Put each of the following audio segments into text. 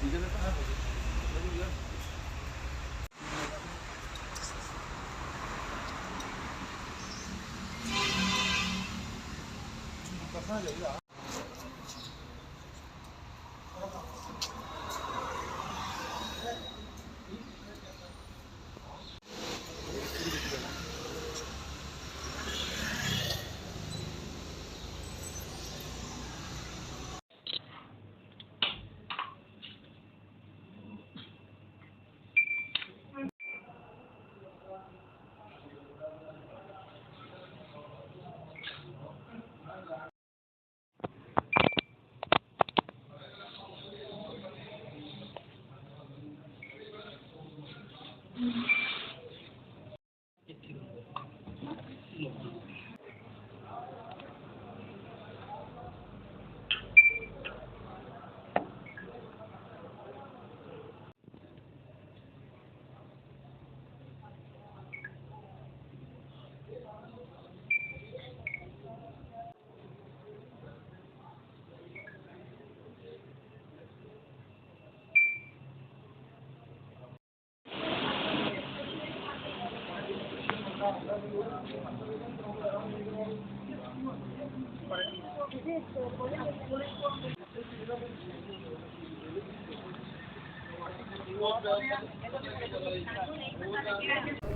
你跟他大点口气我就觉有一点 Mm-hmm.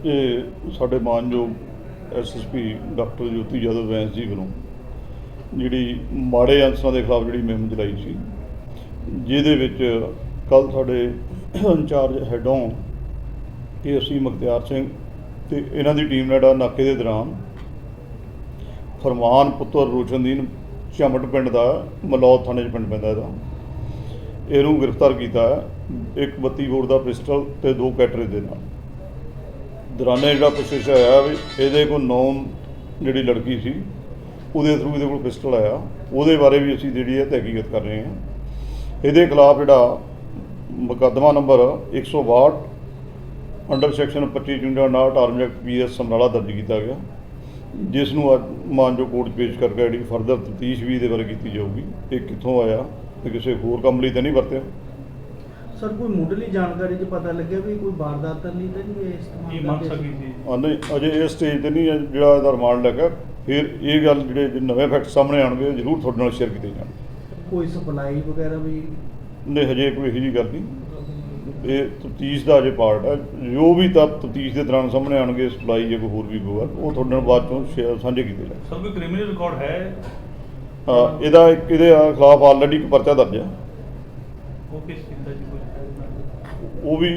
ਇਹ ਸਾਡੇ ਮਾਨਯੋਗ ਐਸਐਸਪੀ ਡਾਕਟਰ ਜੋਤੀ ਯਾਦਵ ਵੈਂਸ ਜੀ ਵੱਲੋਂ ਜਿਹੜੀ ਮਾੜੇ ਅੰਸਰਾਂ ਦੇ ਖਿਲਾਫ ਜਿਹੜੀ ਮੁਹਿੰਮ ਚਲਾਈ ਸੀ, ਜਿਹਦੇ ਵਿੱਚ ਕੱਲ ਸਾਡੇ ਇੰਚਾਰਜ ਹੈਡੋਂ ਅਸੀਂ ਮੁਖਤਿਆਰ ਸਿੰਘ ਤੇ ਇਹਨਾਂ ਦੀ ਟੀਮ ਨੇ ਜਿਹੜਾ ਨਾਕੇ ਦੇ ਦੌਰਾਨ ਫਰਮਾਨ ਪੁੱਤਰ ਰੋਸ਼ਨਦੀਨ ਝਮਟ ਪਿੰਡ ਦਾ, ਮਲੌਦ ਥਾਣੇ 'ਚ ਪਿੰਡ ਪੈਂਦਾ ਇਹਦਾ। ਇਹਨੂੰ ਗ੍ਰਿਫਤਾਰ ਕੀਤਾ ਹੈ। ਇੱਕ 32 ਬੋਰ ਦਾ ਪਿਸਟਲ ਤੇ ਦੋ ਕੈਟਰੇਜ ਦੇ ਨਾਲ। ਦੌਰਾਨੇ ਜਿਹੜਾ ਪੁੱਛਿਸ਼ ਆਇਆ ਵੀ ਇਹਦੇ ਕੋਲ ਨੌਨ ਜਿਹੜੀ ਲੜਕੀ ਸੀ, ਉਹਦੇ ਥਰੂ ਇਹਦੇ ਕੋਲ ਪਿਸਟਲ ਆਇਆ। ਉਹਦੇ ਬਾਰੇ ਵੀ ਅਸੀਂ ਜਿਹੜੀ ਹੈ ਤਹਿਕੀਕਤ ਕਰ ਰਹੇ ਹਾਂ। ਇਹਦੇ ਖਿਲਾਫ ਜਿਹੜਾ ਮੁਕੱਦਮਾ ਨੰਬਰ 162 ਅੰਡਰ ਸੈਕਸ਼ਨ 25 ਜੁੰਡਾ 59 ਆਰਮ ਐਕਟ ਪੀਐਸ ਸਮਰਾਲਾ ਦਰਜ ਕੀਤਾ ਗਿਆ ਜਿਸ ਨੂੰ ਅੱਜ ਮਾਨਜੋ ਕੋਰਟ ਪੇਸ਼ ਕਰਕੇ ਜਿਹੜੀ ਫਰਦਰ ਤਫਤੀਸ਼ ਵੀ ਇਹਦੇ ਬਾਰੇ ਕੀਤੀ ਜਾਊਗੀ। ਇਹ ਕਿੱਥੋਂ ਆਇਆ ਤੇ ਕਿਸੇ ਹੋਰ ਕੰਮ ਲਈ ਤਾਂ ਨਹੀਂ ਵਰਤਿਆ? ਸਰ ਕੋਈ ਮੁੱਢਲੀ ਜਾਣਕਾਰੀ 'ਚ ਪਤਾ ਲੱਗਿਆ ਵੀ ਕੋਈ ਵਾਰਦਾਤ ਤਾਂ ਨਹੀਂ ਤਾਂ ਨਹੀਂ ਇਹ ਇਸਤੇਮਾਲ ਇਹ ਕਰਦੇ ਸਕੀ ਸੀ? ਆ ਨਹੀਂ ਅਜੇ ਇਸ ਸਟੇਜ ਤੇ ਨਹੀਂ ਹੈ ਜਿਹੜਾ ਇਹਦਾ ਰਿਮਾਂਡ ਲੱਗਾ ਫਿਰ ਇਹ ਗੱਲ ਜਿਹੜੇ ਜੇ ਨਵੇਂ ਫੈਕਟ ਸਾਹਮਣੇ ਆਉਣਗੇ ਉਹ ਜ਼ਰੂਰ ਤੁਹਾਡੇ ਨਾਲ ਸ਼ੇਅਰ ਕੀਤੇ ਜਾਣਗੇ। ਕੋਈ ਸਪਲਾਈ ਵਗੈਰਾ ਵੀ? ਨਹੀਂ ਹਜੇ ਕੋਈ ਇਹੋ ਜਿਹੀ ਗੱਲ ਨਹੀਂ। ਇਹ ਤਫਤੀਸ਼ ਦਾ ਅਜੇ ਪਾਰਟ ਹੈ। ਜੋ ਵੀ ਤੱਥ ਤਫਤੀਸ਼ ਦੇ ਦੌਰਾਨ ਸਾਹਮਣੇ ਆਉਣਗੇ ਸਪਲਾਈ ਜਾਂ ਕੋਈ ਹੋਰ ਵੀ ਹੋਊਗਾ ਉਹ ਤੁਹਾਡੇ ਨਾਲ ਬਾਅਦ ਚੋਂ share- ਸਾਂਝੇ ਕੀਤੇ ਜਾਣਗੇ। ਸਰ ਕੋਈ ਕ੍ਰਿਮੀਨਲ ਰਿਕਾਰਡ ਹੈ? ਇਹਦਾ ਇੱਕ ਇਹਦੇ ਖਿਲਾਫ ਆਲਰੇਡੀ ਇੱਕ ਪਰਚਾ ਦਰਜ ਹੈ। ਉਹ ਕਿਸ ਕੀਤਾ ਜੀ ਕੋਈ ਉਹ ਵੀ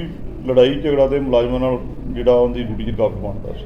ਲੜਾਈ ਝਗੜਾ ਦੇ ਮੁਲਾਜ਼ਮਾਂ ਨਾਲ ਜਿਹੜਾ ਉਹਦੀ ਡਿਊਟੀ 'ਚ ਰੁਕਾਵਟ ਬਣਦਾ ਸੀ।